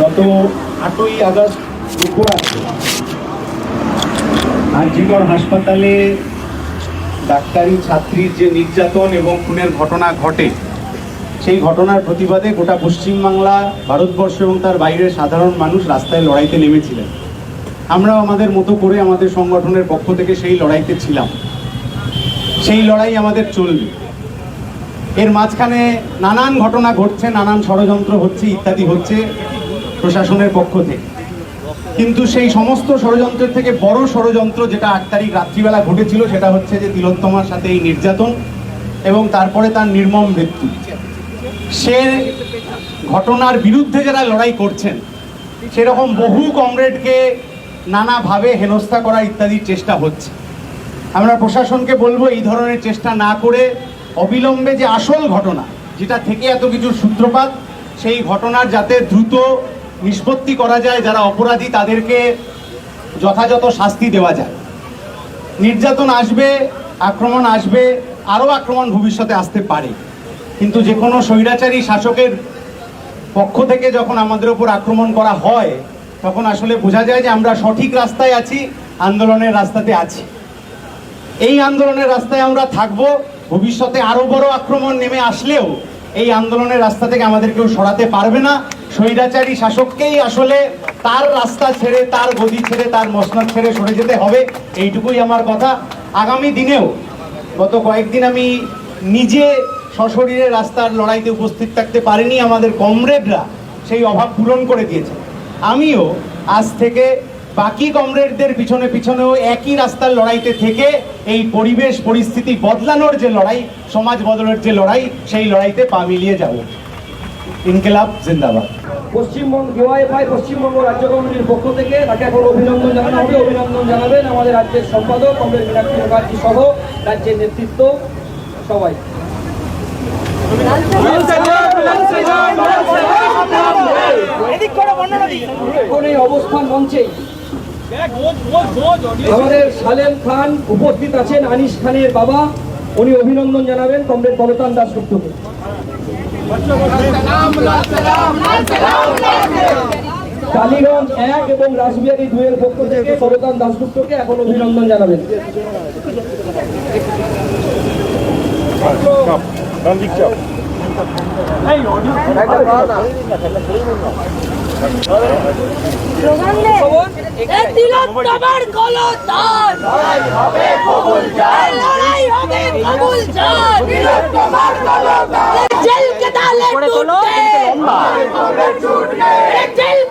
গত আটই আগস্ট দুপুরাতে আরজিকর হাসপাতালে ডাক্তারি ছাত্রীর যে নির্যাতন এবং খুনের ঘটনা ঘটে, সেই ঘটনার প্রতিবাদে গোটা পশ্চিমবাংলা, ভারতবর্ষ এবং তার বাইরের সাধারণ মানুষ রাস্তায় লড়াইতে নেমেছিলেন। আমরাও আমাদের মতো করে আমাদের সংগঠনের পক্ষ থেকে সেই লড়াইতে ছিলাম। সেই লড়াই আমাদের চলবে। এর মাঝখানে নানান ঘটনা ঘটছে, নানান ষড়যন্ত্র হচ্ছে, ইত্যাদি হচ্ছে। প্রশাসনের পক্ষ থেকে। কিন্তু সেই সমস্ত ষড়যন্ত্রের থেকে বড় ষড়যন্ত্র যেটা আট তারিখ রাত্রিবেলা ঘটেছিল, সেটা হচ্ছে যে তিলোত্তমার সাথে এই নির্যাতন এবং তারপরে তার নির্মম মৃত্যু। সে ঘটনার বিরুদ্ধে যারা লড়াই করছেন, সেরকম বহু কমরেডকে নানাভাবে হেনস্থা করা ইত্যাদির চেষ্টা হচ্ছে। আমরা প্রশাসনকে বলব এই ধরনের চেষ্টা না করে অবিলম্বে যে আসল ঘটনা, যেটা থেকে এত কিছুর সূত্রপাত, সেই ঘটনার যাতে দ্রুত নিষ্পত্তি করা যায়, যারা অপরাধী তাদেরকে যথাযথ শাস্তি দেওয়া যায়। নির্যাতন আসবে, আক্রমণ আসবে, আরও আক্রমণ ভবিষ্যতে আসতে পারে। কিন্তু যে কোনো স্বৈরাচারী শাসকের পক্ষ থেকে যখন আমাদের উপর আক্রমণ করা হয়, তখন আসলে বোঝা যায় যে আমরা সঠিক রাস্তায় আছি, আন্দোলনের রাস্তাতে আছি। এই আন্দোলনের রাস্তায় আমরা থাকব, ভবিষ্যতে আরও বড় আক্রমণ নেমে আসলেও এই আন্দোলনের রাস্তা থেকে আমাদের কেউ সরাতে পারবে না। স্বৈরাচারী শাসককেই আসলে তার রাস্তা ছেড়ে, তার গদি ছেড়ে, তার মসনদ ছেড়ে সরে যেতে হবে, এইটুকুই আমার কথা। আগামী দিনেও গত কয়েকদিন আমি নিজে সশরীরে রাস্তার লড়াইতে উপস্থিত থাকতে পারিনি, আমাদের কমরেডরা সেই অভাব পূরণ করে দিয়েছে। আমিও আজ থেকে বাকি কমরেডদের পিছনে পিছনেও একই রাস্তার লড়াইতে থেকে এই পরিবেশ, পরিস্থিতি বদলানোর যে লড়াই, সমাজ বদলের যে লড়াই, সেই লড়াইতে পা মিলিয়ে যাব। ইনকেলাব, জিন্দাবাদ। পশ্চিমবঙ্গ ডিওয়াইফাই পশ্চিমবঙ্গ রাজ্য কমিটির পক্ষ থেকে তাকে এখন অভিনন্দন জানানো হবে। অভিনন্দন জানাবেন আমাদের রাজ্যের সম্পাদক কমরেড মীনাক্ষী মুখার্জি সহ রাজ্যের নেতৃত্ব সবাই। এখন অবস্থান মঞ্চেই। আমাদের সালেম খান উপস্থিত আছেন, আনিস খানের বাবা। উনি অভিনন্দন জানাবেন কমরেড বলতান দাসগুপ্তকে টালিগঞ্জ এক এবং রাসবিহারী দুয়ের পক্ষ থেকে সরকান দাসগুপ্তকে এখন অভিনন্দন জানাবেন। এই তিলোত্তমার গলদান। হবে কবুল জান জেল কে টুটে